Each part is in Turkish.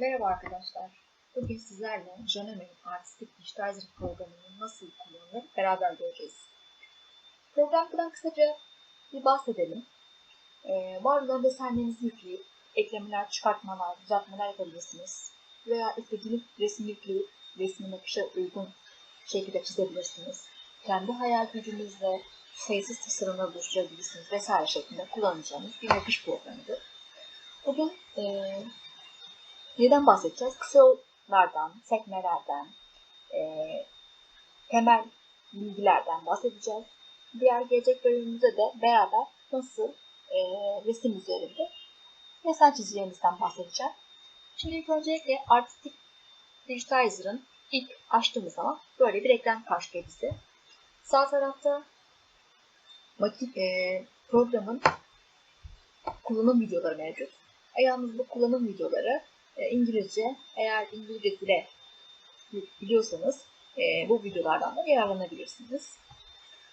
Merhaba arkadaşlar. Bugün sizlerle Joneme'nin artistik digitizer programının nasıl kullanılır beraber göreceğiz. Programdan kısaca bir bahsedelim. Ee, var olan desenlerinizi yükleyip eklemeler, çıkartmalar, düzeltmeler yapabilirsiniz. Veya istediğiniz resim yükleyip resmin akışa uygun şekilde çizebilirsiniz. Kendi hayal gücünüzle sayısız tasarımlar oluşturabilirsiniz vesaire şeklinde kullanacağınız bir akış programıdır. Bugün e, neden bahsedeceğiz? Kısa yollardan, sekmelerden, e, temel bilgilerden bahsedeceğiz. Diğer gelecek bölümümüzde de beraber nasıl e, resim üzerinde desen çizeceğimizden bahsedeceğim. Şimdi ilk öncelikle Artistic Digitizer'ın ilk açtığımız zaman böyle bir ekran karşılıyor bizi. Sağ tarafta e, programın kullanım videoları mevcut. Bu kullanım videoları e, İngilizce. Eğer İngilizce dile biliyorsanız e, bu videolardan da yararlanabilirsiniz.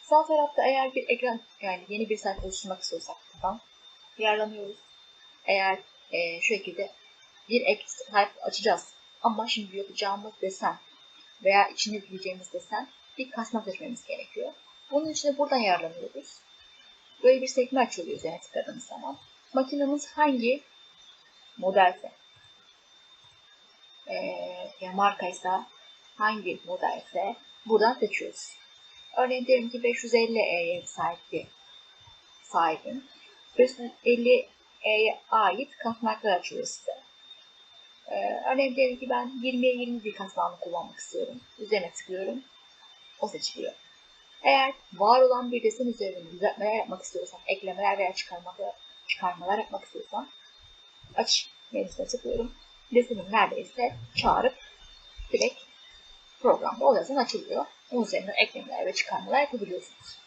Sağ tarafta eğer bir ekran yani yeni bir sayfa oluşturmak istiyorsak buradan yararlanıyoruz. Eğer e, şu şekilde bir ek sayfa açacağız ama şimdi yapacağımız desen veya içine ekleyeceğimiz desen bir kasma seçmemiz gerekiyor. Bunun için de buradan yararlanıyoruz. Böyle bir sekme açılıyor üzerine tıkladığımız zaman. Makinemiz hangi modelse e, marka ise hangi model ise buradan seçiyoruz. Örneğin diyelim ki 550E'ye sahip sahibim. 550E'ye ait kasnaklar açıyor size. Ee, örneğin diyelim ki ben 20'ye 20 bir kasnağını kullanmak istiyorum. Üzerine tıklıyorum. O seçiliyor. Eğer var olan bir desen üzerinde düzeltmeler yapmak istiyorsam, eklemeler veya çıkarmalar, çıkarmalar yapmak istiyorsam aç menüsüne tıklıyorum resimim neredeyse çağırıp direkt programda o açılıyor. Onun üzerinden eklemeler ve çıkarmalar yapabiliyorsunuz.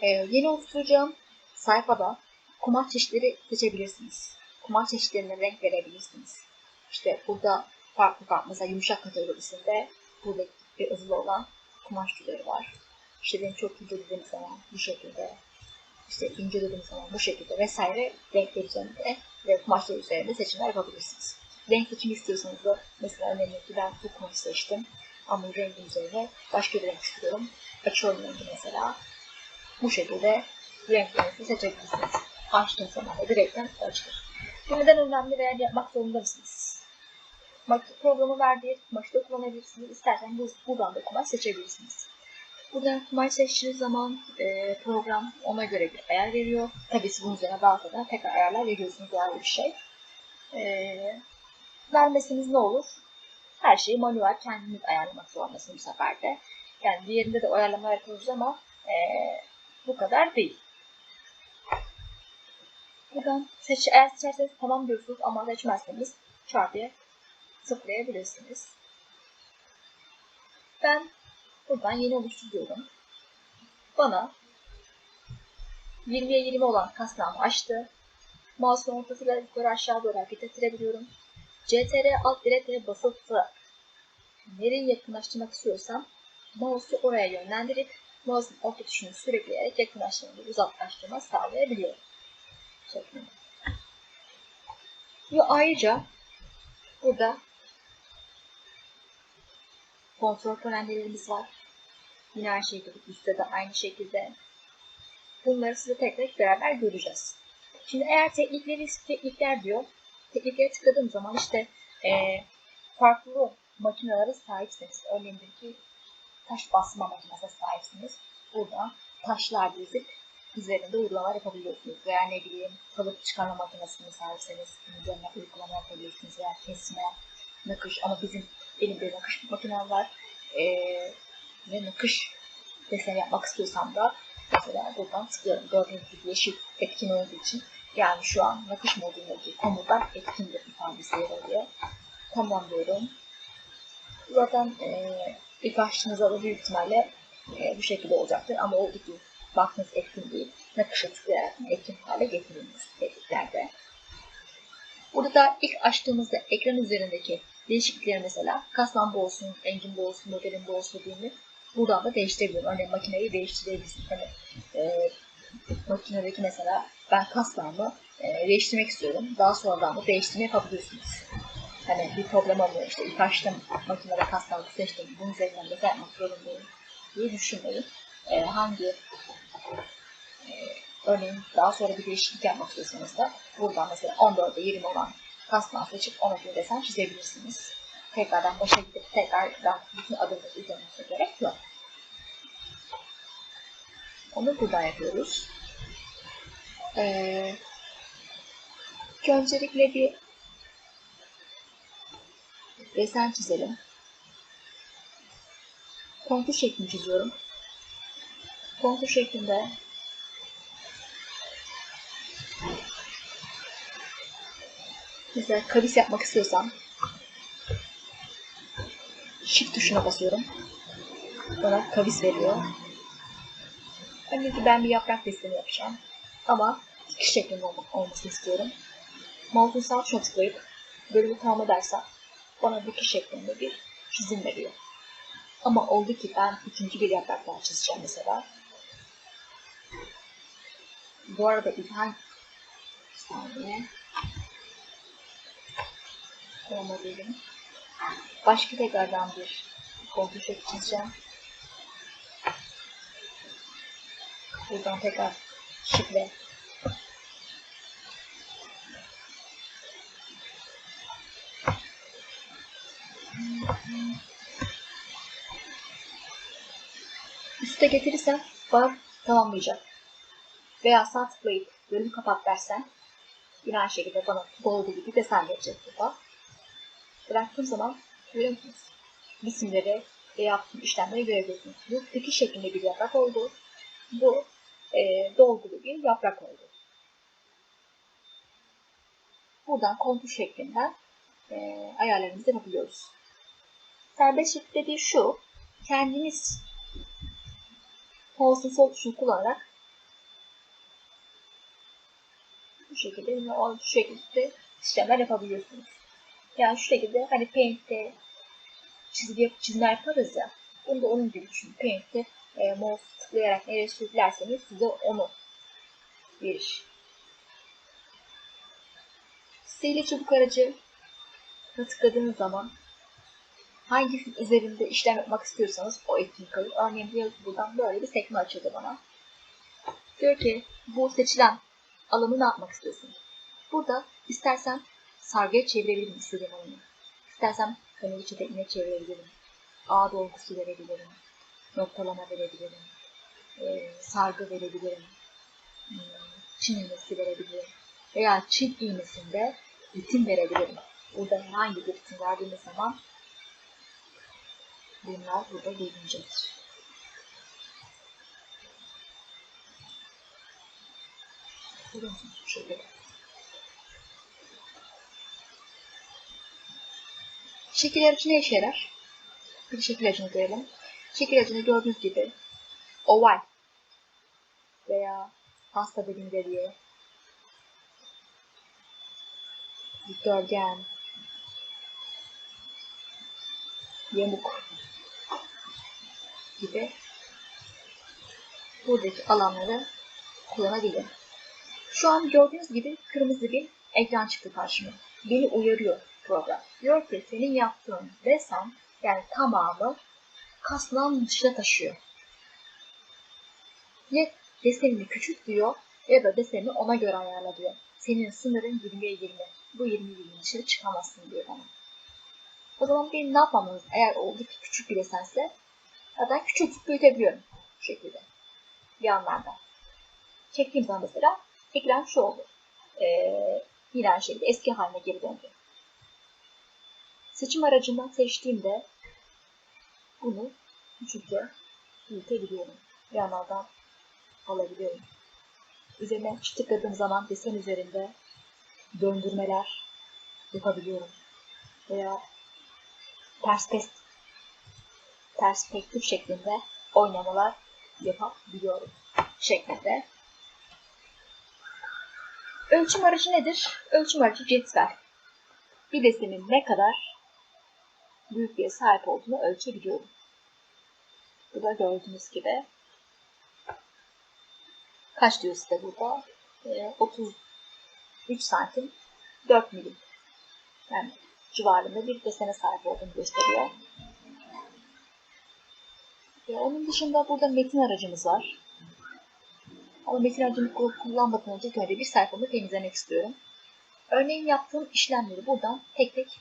Ee, yeni oluşturacağım sayfada kumaş çeşitleri seçebilirsiniz. Kumaş çeşitlerine renk verebilirsiniz. İşte burada farklı farklı mesela yumuşak kategorisinde burada bir yazılı olan kumaş türleri var. İşte benim çok ince dediğim zaman bu şekilde işte ince dediğim zaman bu şekilde vesaire renkler üzerinde ve kumaşlar üzerinde seçimler yapabilirsiniz. Renk seçimi istiyorsanız da mesela örneğin ki ben bu kumaşı seçtim ama rengin üzerine başka bir renk istiyorum. Açıyorum rengi mesela. Bu şekilde renklerinizi seçebilirsiniz. Açtığınız zaman da direkten açılır. Bu neden önemli veya yapmak zorunda mısınız? Programı verdiği kumaşı kullanabilirsiniz. İsterseniz buradan da kumaş seçebilirsiniz. Burada kumaş seçtiğiniz zaman e, program ona göre bir ayar veriyor. Tabii siz bunun üzerine daha sonra tekrar ayarlar veriyorsunuz yani bir şey. E, vermesiniz ne olur? Her şeyi manuel kendiniz ayarlamak zorundasınız bu sefer de. Yani diğerinde de ayarlama yapıyoruz ama e, bu kadar değil. Buradan seç, eğer seçerseniz tamam diyorsunuz ama seçmezseniz çarpıya tıklayabilirsiniz. Ben Buradan yeni oluşturuyorum. Bana 20'ye 20 olan kasnağımı açtı. Mouse'un ortasıyla yukarı aşağı doğru hareket ettirebiliyorum. CTR alt dire T basılı nereye yakınlaştırmak istiyorsam mouse'u oraya yönlendirip mouse'un orta tuşunu sürükleyerek yakınlaştırma ve uzaklaştırma sağlayabiliyorum. Şeklinde. Ve ayrıca burada kontrol panellerimiz var. Yine aynı şekilde üstte de aynı şekilde. Bunları size tek tek beraber göreceğiz. Şimdi eğer teknikleri teknikler diyor. Tekniklere tıkladığım zaman işte e, farklı makinelere sahipsiniz. Örneğin ki taş basma makinesine sahipsiniz. Burada taşlar dizip üzerinde uygulamalar yapabiliyorsunuz. Veya ne bileyim kalıp çıkarma makinesine sahipseniz üzerine uygulama yapabilirsiniz veya kesme, nakış ama bizim elimde nakış makinem var. Ee, ve nakış desen yapmak istiyorsam da mesela buradan tıklıyorum. Gördüğünüz gibi yeşil etkin olduğu için yani şu an nakış modundaki komutan etkindir ifadesi yer alıyor. Tamam diyorum. Zaten e, ilk açtığınızda da büyük ihtimalle e, bu şekilde olacaktır ama oldu ki baktığınız etkin değil. Nakışa tıklayarak etkin hale getirilmiş etkiklerde. Burada da ilk açtığımızda ekran üzerindeki değişiklikleri mesela kasnamba olsun, engine olsun, modelin olsun dediğimi buradan da değiştirebilirim. Örneğin makineyi değiştirebilirim. Hani, e, makinedeki mesela ben kasnağımı e, değiştirmek istiyorum. Daha sonradan da değiştirme yapabiliyorsunuz. Hani bir problem olmuyor işte ilk açtım makinede kasnalık seçtim bunun üzerinden de yapmak zorundayım diye düşünmeyin. E, hangi e, örneğin daha sonra bir değişiklik yapmak istiyorsanız da buradan mesela 14'e 20 olan kasnağı seçip ona göre desen çizebilirsiniz. Tekrardan başa gidip tekrardan bütün adımları izlemenize gerek yok. Onu buradan yapıyoruz. Ee, öncelikle bir desen çizelim. Kontur şeklini çiziyorum. Kontur şeklinde mesela kavis yapmak istiyorsam Shift tuşuna basıyorum. Bana kavis veriyor. Örneğin ki ben bir yaprak deseni yapacağım. Ama dikiş şeklinde olmasını istiyorum. Mouse'un sağ tuşuna tıklayıp bölümü tamam edersem bana dikiş şeklinde bir çizim veriyor. Ama oldu ki ben ikinci bir yaprak daha çizeceğim mesela. Bu arada İlhan bir saniye. Olabilirim. Başka tekrardan bir kontrol çizeceğim. Buradan tekrar şifre Üste getirirsem bar tamamlayacak. Veya sağ tıklayıp bölümü kapat dersen yine aynı şekilde bana olduğu gibi desen verecek burada. Bıraktığım zaman görüyor musunuz? İsimleri ve yaptığım işlemleri görebilirsiniz. Bu dikiş şeklinde bir yaprak oldu. Bu e, dolgulu bir yaprak oldu. Buradan kontur şeklinden e, ayarlarımızı yapabiliyoruz. Serbest şekil dediği şu, kendiniz mouse'un sol tuşunu kullanarak bu şekilde yine o şu şekilde işlemler yapabiliyorsunuz. Yani şu şekilde hani Paint'te çizgi, çizimler yaparız ya. Bunu da onun gibi düşünün. Paint'te e, mouse tıklayarak nereye sürüklerseniz size onu verir. Sihirli çubuk aracı tıkladığınız zaman hangi üzerinde işlem yapmak istiyorsanız o etkinlik kalır. Örneğin buradan böyle bir sekme açıldı bana. Diyor ki bu seçilen alanı ne yapmak istiyorsun? Burada istersen sargıya çevirebilirim istediğim alanı. İstersem kanal içi tekniğe çevirebilirim. A dolgusu verebilirim. Noktalama verebilirim. E, sargı verebilirim. Hmm, çin iğnesi verebilirim. Veya çin iğnesinde ritim verebilirim. Burada herhangi bir ritim verdiğimiz zaman bunlar burada gelinecektir. Görüyor musunuz bu şekilde? Şekil aracı ne işe yarar? Bir şekil aracını görelim. Şekil aracını gördüğünüz gibi oval veya pasta dilimleri diye dikdörtgen yamuk gibi buradaki alanları kullanabilirim. Şu an gördüğünüz gibi kırmızı bir ekran çıktı karşıma. Beni uyarıyor program. Diyor ki senin yaptığın desen yani tamamı kasnağın dışına taşıyor. Ya desenini küçült diyor ya da desenini ona göre ayarla diyor. Senin sınırın 20'ye 20. Bu 20 20 dışarı çıkamazsın diyor bana. O zaman benim ne yapmam lazım? Eğer oldukça küçük bir desense zaten küçültüp büyütebiliyorum bu şekilde. Yanlardan. Çektiğim zaman mesela ekran şu oldu. Ee, yine aynı şekilde eski haline geri döndü. Seçim aracından seçtiğimde bunu küçükçe büyütebiliyorum. Yanlardan alabiliyorum. Üzerine tıkladığım zaman desen üzerinde döndürmeler yapabiliyorum. Veya perspektif, perspektif şeklinde oynamalar yapabiliyorum şeklinde. Ölçüm aracı nedir? Ölçüm aracı cetvel. Bir desenin ne kadar büyüklüğe sahip olduğunu ölçebiliyorum. Bu da gördüğünüz gibi kaç diyor size burada? E, 30 3 santim 4 milim. Yani civarında bir desene sahip olduğunu gösteriyor. Ve onun dışında burada metin aracımız var. Ama metin aracını kullanmadan önce önce bir sayfamı temizlemek istiyorum. Örneğin yaptığım işlemleri buradan tek tek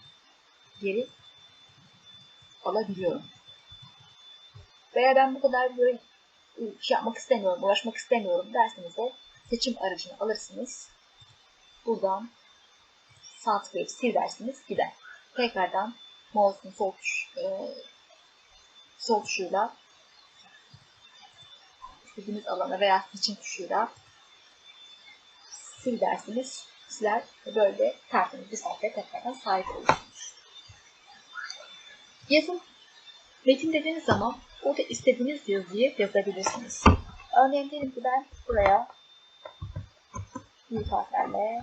geri alabiliyorum. Veya ben bu kadar böyle şey yapmak istemiyorum, uğraşmak istemiyorum derseniz de seçim aracını alırsınız. Buradan tıklayıp sil dersiniz gider. Tekrardan mouse'un sol, tuş, e, sol tuşuyla istediğiniz alana veya seçim tuşuyla sil dersiniz. Siler ve böyle tertemiz bir sayfaya tekrardan sahip olursunuz. Yazım metin dediğiniz zaman orada istediğiniz yazıyı yazabilirsiniz. Örneğin diyelim ki ben buraya büyük harflerle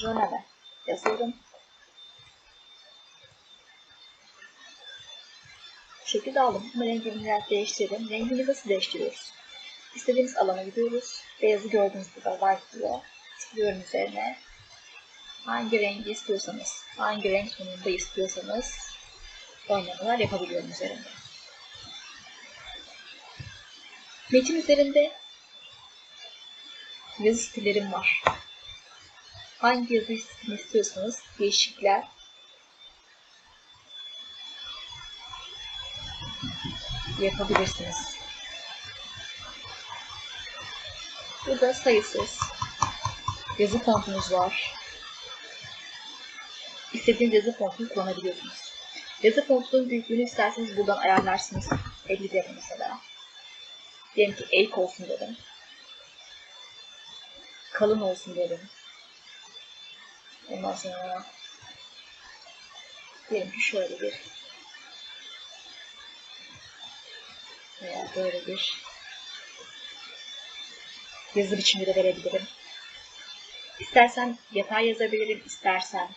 Joneve yazıyorum. Bu şekilde aldım. Ama rengini biraz değiştirdim. Rengini nasıl değiştiriyoruz? İstediğimiz alana gidiyoruz. Beyazı gördüğünüz gibi white diyor. Tıklıyorum üzerine. Hangi rengi istiyorsanız, hangi renk tonunda istiyorsanız oynamalar yapabiliyorum üzerinde. Metin üzerinde yazı stillerim var. Hangi yazı stilini istiyorsanız değişiklikler yapabilirsiniz. Burada sayısız yazı fontunuz var. İstediğiniz yazı fontunu kullanabiliyorsunuz. Yazı fontunun büyüklüğünü isterseniz buradan ayarlarsınız. 50 derim mesela. Diyelim ki eğik olsun dedim. Kalın olsun dedim. Ondan sonra diyelim ki şöyle bir veya böyle bir yazı biçimi de verebilirim. İstersen yatay yazabilirim, istersen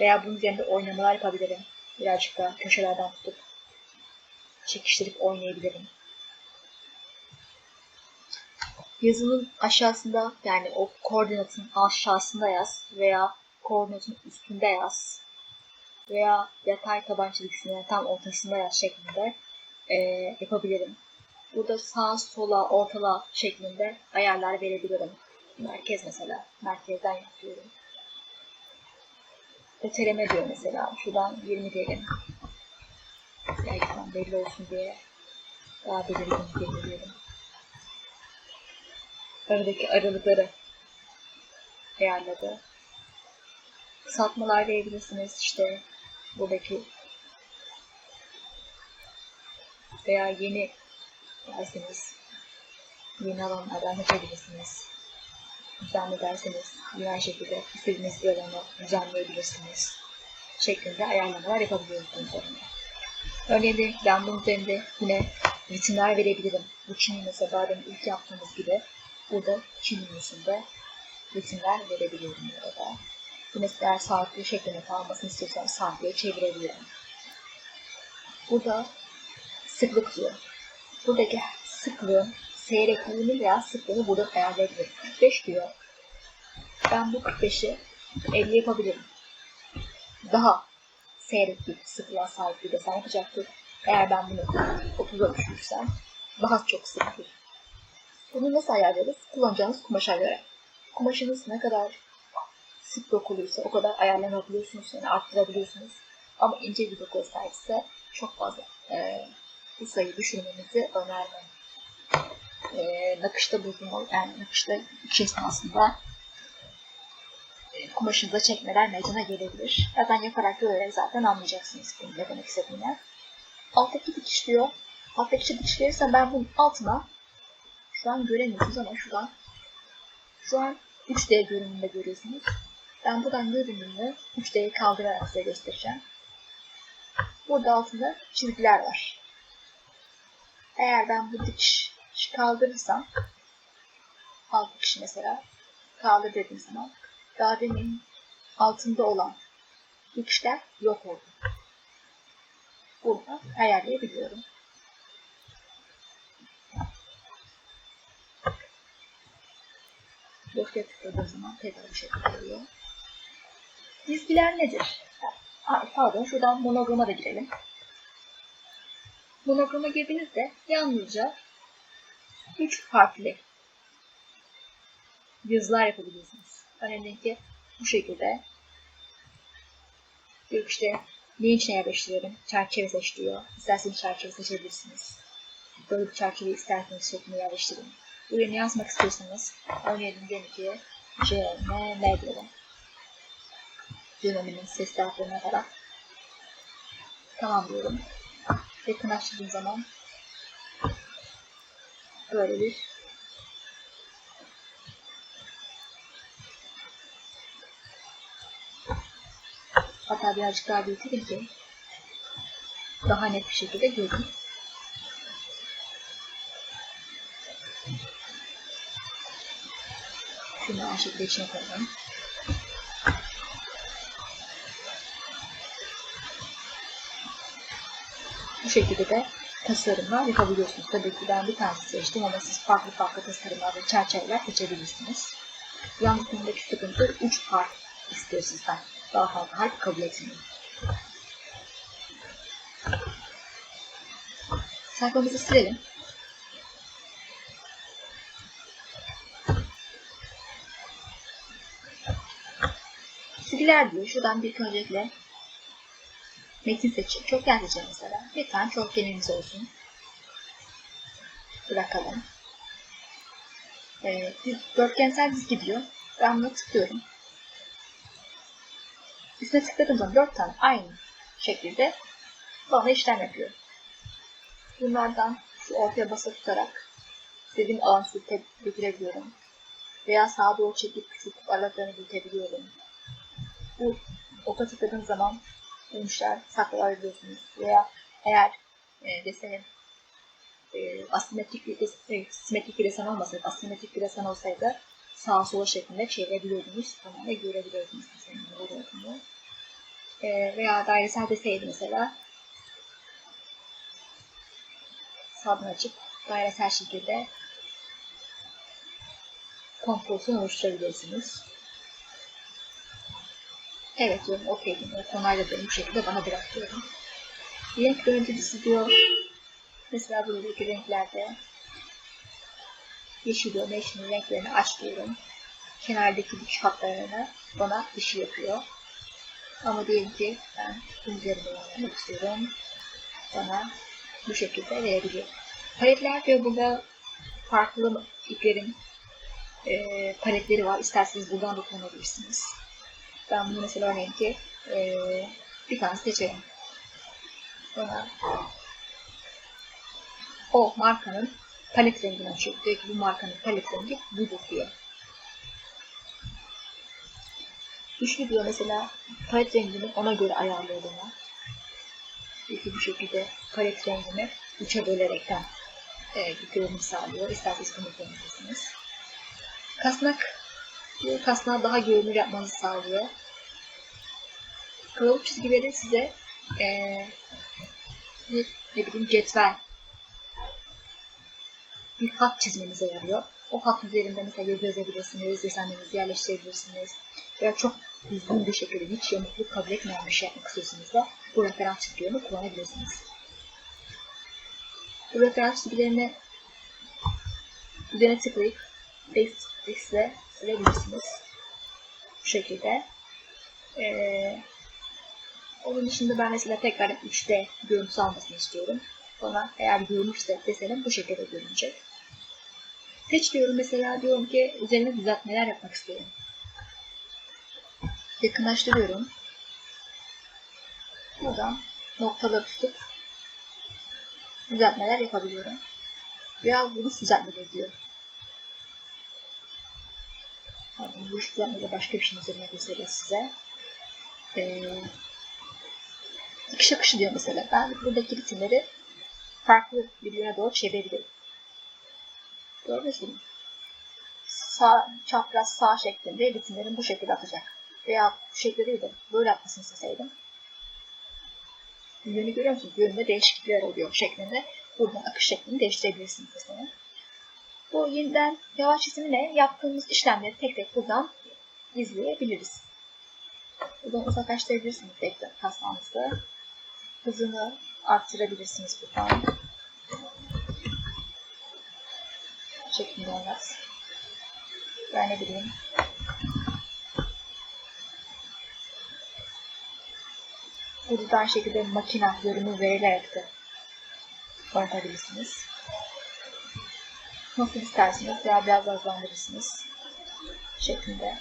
veya bunun üzerinde oynamalar yapabilirim. Birazcık da köşelerden tutup çekiştirip oynayabilirim. Yazının aşağısında yani o koordinatın aşağısında yaz veya koordinatın üstünde yaz veya yatay taban çizgisinin tam ortasında yaz şeklinde e, yapabilirim. Burada sağ, sola, ortala şeklinde ayarlar verebilirim. Merkez mesela. Merkezden yapıyorum. Öteleme diyor mesela. Şuradan 20 diyelim. Belki belli olsun diye daha belirgin belirliyorum. Aradaki aralıkları ayarladı. Kısaltmalar verebilirsiniz. İşte buradaki veya yeni derseniz yeni alanlardan yapabilirsiniz. Düzenli derseniz yine aynı şekilde istediğiniz bir alanı düzenleyebilirsiniz. Şeklinde ayarlamalar yapabiliyoruz bunun üzerinde. Örneğin de ben bunun üzerinde yine ritimler verebilirim. Bu Çin'i mesela daha ilk yaptığımız gibi burada Çin menüsünde ritimler verebiliyorum burada. Yine eğer saatli şeklinde kalmasını istiyorsam saatliğe çevirebilirim. Burada sıklık diyor. Buradaki sıklığın seyrekliğini veya sıklığını burada ayarlayabilirim. 45 diyor. Ben bu 45'i 50 yapabilirim. Daha seyrek bir sıklığa sahip bir desen yapacaktır. Eğer ben bunu 30'a düşürsem daha çok sıktır. Bunu nasıl ayarlarız? Kullanacağınız kumaşa göre. Kumaşınız ne kadar sık dokuluysa o kadar ayarlanabiliyorsunuz, yani arttırabiliyorsunuz. Ama ince bir dokuya sahipse çok fazla e, bu sayıyı düşürmenizi önermem. E, nakışta bozulma, yani nakışta iş esnasında e, kumaşınıza çekmeler meydana gelebilir. Zaten yaparak görerek zaten anlayacaksınız bunu ne demek istediğini. Alttaki dikiş diyor. Alttaki dikiş verirse ben bunun altına şu an göremiyorsunuz ama şuradan şu an 3D görünümünde görüyorsunuz. Ben buradan görünümünü 3D'ye kaldırarak size göstereceğim. Burada altında çizgiler var. Eğer ben bu dikiş kaldırırsam alt dikişi mesela kaldır dediğim zaman daha demin altında olan dikişler yok oldu. Burada ayarlayabiliyorum. Boşluğa tıkladığım zaman tekrar bu şekilde oluyor. Dizgiler nedir? Pardon şuradan monograma da girelim. Monograma girdiğinizde yalnızca üç harfli yazılar yapabilirsiniz. Örneğin ki bu şekilde diyor işte neyin içine yerleştirelim? Çerçeve seç diyor. İsterseniz çerçeve seçebilirsiniz. Böyle bir çerçeve isterseniz şeklinde yerleştirin. Buraya ne yazmak istiyorsanız örneğin diyelim ki C, M, M diyelim. Döneminin ses harflerine kadar. Tamam diyorum. Yakınlaştırdığım zaman böyle bir Hatta birazcık daha büyütelim ki daha net bir şekilde görün. Şunu aynı şekilde içine koyalım. Bu şekilde de tasarımlar yapabiliyorsunuz. Tabii ki ben bir tanesi seçtim ama siz farklı farklı tasarımlar ve çerçeveler seçebilirsiniz. Yalnız bundaki sıkıntı 3 harf istiyor sizden. Daha fazla harf kabul etmiyor. Sayfamızı silelim. Silgiler diyor. Şuradan bir öncelikle metin seçin. Çokgen seçelim mesela. Bir tane çokgenimiz olsun. Bırakalım. Ee, dörtgensel dizgi diyor. Ben buna tıklıyorum. Üstüne tıkladığım zaman dört tane aynı şekilde bana işlem yapıyor. Bunlardan şu ortaya basıp tutarak istediğim alan sürte götürebiliyorum. Veya sağa doğru çekip küçük aralıklarını büyütebiliyorum. Bu oka tıkladığım zaman dönüşler saklayabiliyorsunuz. Veya eğer e, desenin e, asimetrik bir, e, simetrik bir desen olmasaydı, asimetrik bir desen olsaydı sağa sola şeklinde çevirebiliyordunuz. Tamamen görebiliyordunuz desenin olduğunu. E, veya dairesel deseydi mesela sağdan açıp dairesel şekilde kompozisyon oluşturabilirsiniz. Evet diyorum, okey diyorum, onayladım bu şekilde bana bırakıyorum. Renk yöneticisi diyor, mesela buradaki renklerde yeşil diyor, yeşil renklerini aç diyorum. Kenardaki dikiş hatlarını bana dışı yapıyor. Ama diyelim ki ben bunun üzerinde yapmak istiyorum. Bana bu şekilde verebiliyor. Paletler diyor burada farklı iplerin e, paletleri var. İsterseniz buradan da kullanabilirsiniz. Ben bunu mesela örneğin e, bir tane seçerim. Sonra o markanın palet rengini açıyor. Diyor ki bu markanın palet rengi budur diyor. Üçlü diyor mesela palet rengini ona göre ayarlıyor bana. Peki bu şekilde palet rengini üçe bölerekten e, bir görünüm sağlıyor. İsterseniz bunu kullanabilirsiniz. Kasnak diyor, kasnağı daha görünür yapmanızı sağlıyor. Kılavuz çizgileri size e, bir ne bileyim cetvel bir hat çizmenize yarıyor. O hat üzerinde mesela yazı yazabilirsiniz, desenlerinizi yerleştirebilirsiniz. Veya çok düzgün bir şekilde hiç yamukluk kabul etmeyen bir şey yapmak istiyorsanız da bu referans çizgilerini kullanabilirsiniz. Bu referans çizgilerini üzerine tıklayıp X'le silebilirsiniz. Bu şekilde. Ee, onun dışında ben mesela tekrar 3D görüntüsü almasını istiyorum. Bana eğer görünürse desenim bu şekilde görünecek. Seç diyorum mesela diyorum ki üzerine düzeltmeler yapmak istiyorum. Yakınlaştırıyorum. Buradan noktaları tutup düzeltmeler yapabiliyorum. Veya bunu düzeltmeleri diyor. Bu düzeltmeleri başka bir şey üzerine göstereyim size. Ee, akış akışı diyor mesela. Ben buradaki ritimleri farklı bir yöne doğru çevirebilirim. Gördünüz mü? Sağ, çapraz sağ şeklinde ritimlerim bu şekilde atacak. Veya bu şekilde değil de böyle atmasını isteseydim. Yönü görüyor musunuz? Yönünde değişiklikler oluyor şeklinde. Buradan akış şeklini değiştirebilirsiniz mesela. Bu yeniden yavaş çizimle yaptığımız işlemleri tek tek buradan izleyebiliriz. Buradan uzaklaştırabilirsiniz ekran kasmanızı. Hızını arttırabilirsiniz buradan. Bu şekilde olmaz. Ben ne bileyim. Burada da aynı şekilde makina yorumu verilerek de oynatabilirsiniz. Nasıl isterseniz veya biraz hızlandırırsınız. şeklinde.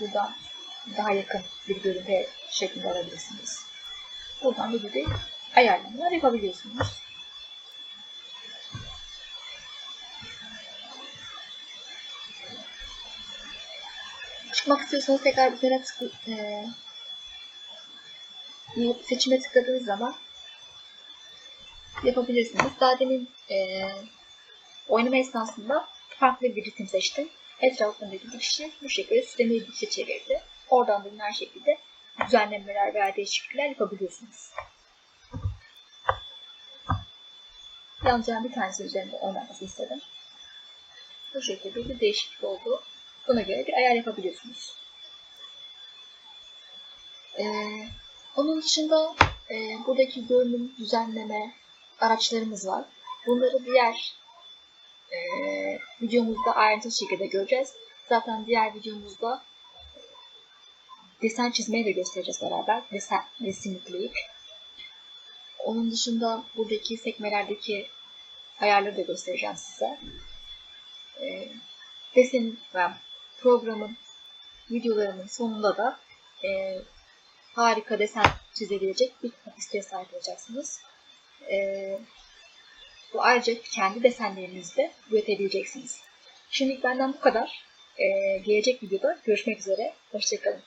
Buradan daha yakın bir görüntü şeklinde alabilirsiniz. Buradan bir gibi ayarlamalar yapabiliyorsunuz. Çıkmak istiyorsanız tekrar üzerine tıklı, e, seçime tıkladığınız zaman yapabilirsiniz. Daha demin e, oynama esnasında farklı bir ritim seçtim. Etrafındaki dikişi bu şekilde süslemeyi dikişe çevirdi. Oradan da yine şekilde düzenlemeler veya değişiklikler yapabiliyorsunuz. Yalnız ben bir tanesi üzerinde oynatmasını istedim. Bu şekilde bir değişiklik oldu. Buna göre bir ayar yapabiliyorsunuz. Ee, onun dışında e, buradaki görünüm, düzenleme araçlarımız var. Bunları diğer e, videomuzda ayrıntılı şekilde göreceğiz. Zaten diğer videomuzda desen çizmeyi de göstereceğiz beraber. Desen, resim yükleyip. Onun dışında buradaki sekmelerdeki ayarları da göstereceğim size. E, desenin ve programın videolarımın sonunda da e, harika desen çizebilecek bir kapasiteye sahip olacaksınız. E, bu ayrıca kendi desenlerinizi de üretebileceksiniz. Şimdilik benden bu kadar. E, gelecek videoda görüşmek üzere. Hoşçakalın.